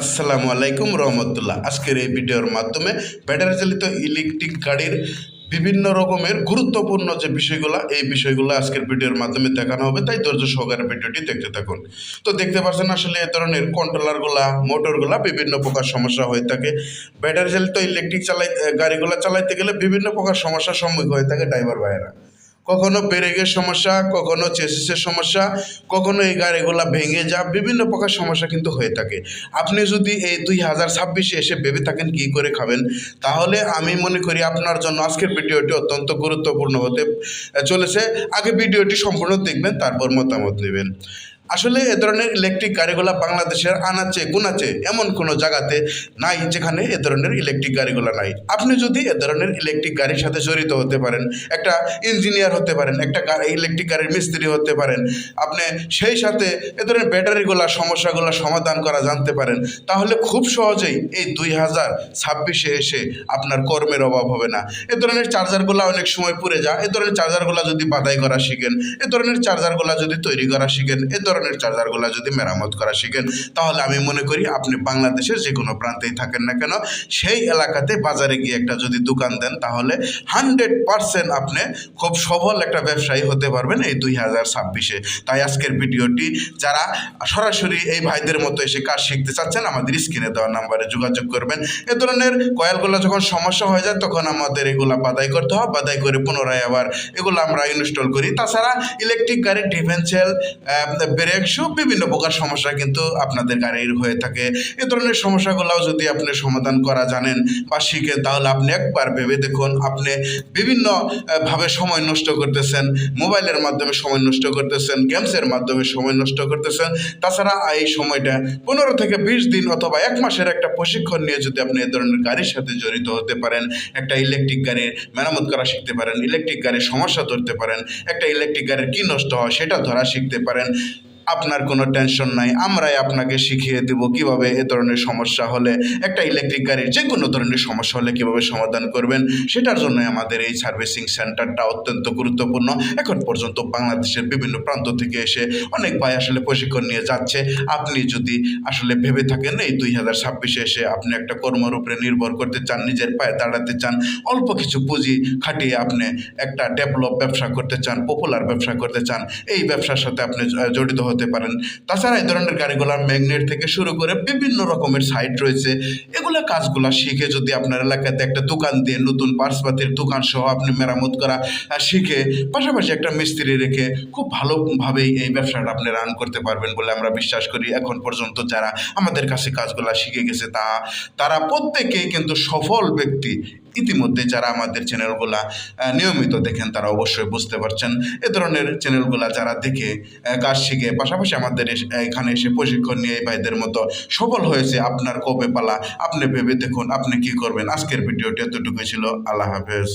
আসসালামু আলাইকুম রহমতুল্লাহ। আজকের এই ভিডিওর মাধ্যমে ব্যাটারি চালিত ইলেকট্রিক গাড়ির বিভিন্ন রকমের গুরুত্বপূর্ণ যে বিষয়গুলো, এই বিষয়গুলো আজকের ভিডিওর মাধ্যমে দেখানো হবে। তাই ধৈর্য সহকারে ভিডিওটি দেখতে থাকুন। তো দেখতে পাচ্ছেন আসলে এ ধরনের কন্ট্রোলারগুলা মোটরগুলা বিভিন্ন প্রকার সমস্যা হয়ে থাকে। ব্যাটারি চালিত ইলেকট্রিক চালাই গাড়িগুলো চালাইতে গেলে বিভিন্ন প্রকার সমস্যার সম্মুখীন হয়ে থাকে ড্রাইভার ভাইয়েরা। কখনো ব্রেকের সমস্যা, কখনো চেসিসের সমস্যা, কখনো এই গাড়িগুলা ভেঙে যা, বিভিন্ন প্রকার সমস্যা কিন্তু হয়ে থাকে। আপনি যদি এই দুই হাজার ছাব্বিশে এসে ভেবে থাকেন কী করে খাবেন, তাহলে আমি মনে করি আপনার জন্য আজকের ভিডিওটি অত্যন্ত গুরুত্বপূর্ণ হতে চলেছে। আগে ভিডিওটি সম্পূর্ণ দেখবেন, তারপর মতামত নেবেন। আসলে এ ধরনের ইলেকট্রিক গাড়িগুলা বাংলাদেশের আনাচে, গুনাচে এমন কোনো জায়গাতে নাই যেখানে এ ধরনের ইলেকট্রিক গাড়িগুলো নাই। আপনি যদি এ ধরনের ইলেকট্রিক গাড়ির সাথে জড়িত হতে পারেন, একটা ইঞ্জিনিয়ার হতে পারেন, একটা ইলেকট্রিক গাড়ির মিস্ত্রি হতে পারেন, আপনি সেই সাথে এ ধরনের ব্যাটারিগুলা, সমস্যাগুলো সমাধান করা জানতে পারেন, তাহলে খুব সহজেই এই দুই হাজার ছাব্বিশে এসে আপনার কর্মের অভাব হবে না। এ ধরনের চার্জারগুলো অনেক সময় পুড়ে যায়, এ ধরনের চার্জারগুলো যদি বাদাই করা শিখেন, এ ধরনের চার্জারগুলো যদি তৈরি করা শিখেন, এ ধরনের চার্জারগুলো যদি মেরামত করা শিখেন, তাহলে আমি মনে করি আপনি বাংলাদেশের যে কোনো প্রান্তেই থাকেন না কেন, সেই এলাকাতে বাজারে গিয়ে একটা যদি দোকান দেন, তাহলে হান্ড্রেড পারসেন্ট আপনি খুব সফল একটা ব্যবসায়ী হতে পারবেন এই দুই হাজার ছাব্বিশে। তাই আজকের ভিডিওটি, যারা সরাসরি এই ভাইদের মতো এসে কাজ শিখতে চাচ্ছেন, আমাদের স্ক্রিনে দেওয়া নাম্বারে যোগাযোগ করবেন। এ ধরনের কয়েলগুলো যখন সমস্যা হয়ে যায়, তখন আমাদের এগুলা বাদাই করতে হয়। বাদাই করে পুনরায় আবার এগুলো আমরা ইনস্টল করি। তাছাড়া ইলেকট্রিক গাড়ির ডিফেন্সিয়াল ব্রেক সব বিভিন্ন প্রকার সমস্যা কিন্তু আপনাদের গাড়ির হয়ে থাকে। এ ধরনের সমস্যাগুলোও যদি আপনি সমাধান করা জানেন বা শিখেন, তাহলে আপনি একবার ভেবে দেখুন, আপনি বিভিন্ন ভাবে সময় নষ্ট করতেছেন, মোবাইলের মাধ্যমে সময় নষ্ট করতেছেন, গেমসের মাধ্যমে সময় নষ্ট করতেছেন। তাছাড়া এই সময়টা পনেরো থেকে বিশ দিন অথবা এক মাসের একটা প্রশিক্ষণ নিয়ে যদি আপনি এ ধরনের গাড়ির সাথে জড়িত হতে পারেন, একটা ইলেকট্রিক গাড়ির মেরামত করা শিখতে পারেন, ইলেকট্রিক গাড়ির সমস্যা ধরতে পারেন, একটা ইলেকট্রিক গাড়ির কী নষ্ট হয় সেটা ধরা শিখতে পারেন। আপনার কোনো টেনশন নাই, আমরাই আপনাকে শিখিয়ে দেব কীভাবে এ ধরনের সমস্যা হলে, একটা ইলেকট্রিক গাড়ির যে কোনো ধরনের সমস্যা হলে কীভাবে সমাধান করবেন, সেটার জন্য আমাদের এই সার্ভিসিং সেন্টারটা অত্যন্ত গুরুত্বপূর্ণ। এখন পর্যন্ত বাংলাদেশের বিভিন্ন প্রান্ত থেকে এসে অনেক ভাই আসলে প্রশিক্ষণ নিয়ে যাচ্ছে। আপনি যদি আসলে ভেবে থাকেন, এই দুই হাজার ছাব্বিশে এসে আপনি একটা কর্মর উপরে নির্ভর করতে চান, নিজের পায়ে দাঁড়াতে চান, অল্প কিছু পুঁজি খাটিয়ে আপনি একটা ডেভেলপ ব্যবসা করতে চান পপুলার ব্যবসা করতে চান, এই ব্যবসার সাথে আপনি জড়িত হতে পারেন। তাছাড়া এই ধরনের গাড়িগুলোর ম্যাগনেট থেকে শুরু করে বিভিন্ন রকমের সাইট রয়েছে। এগুলো কাজগুলো শিখে যদি আপনার এলাকাতে একটা দোকান দিয়ে নতুন পার্সপাতির দোকান সহ আপনি মেরামত করা শিখে, পাশাপাশি একটা মিস্ত্রি রেখে খুব ভালোভাবেই এই ব্যবসাটা আপনি রান করতে পারবেন বলে আমরা বিশ্বাস করি। এখন পর্যন্ত যারা আমাদের কাছে কাজগুলো শিখে গেছে তা, তারা প্রত্যেকেই কিন্তু সফল ব্যক্তি। ইতিমধ্যে যারা আমাদের চ্যানেলগুলা নিয়মিত দেখেন, তারা অবশ্যই বুঝতে পারছেন। এ ধরনের চ্যানেলগুলা যারা দেখে কাজ শিখে, পাশাপাশি আমাদের এখানে এসে প্রশিক্ষণ নিয়ে এই ভাইদের মতো সফল হয়েছে, আপনার কবে পালা, আপনি ভেবে দেখুন, আপনি কি করবেন? আজকের ভিডিওটি এতটুকু ছিল, আল্লাহ হাফেজ।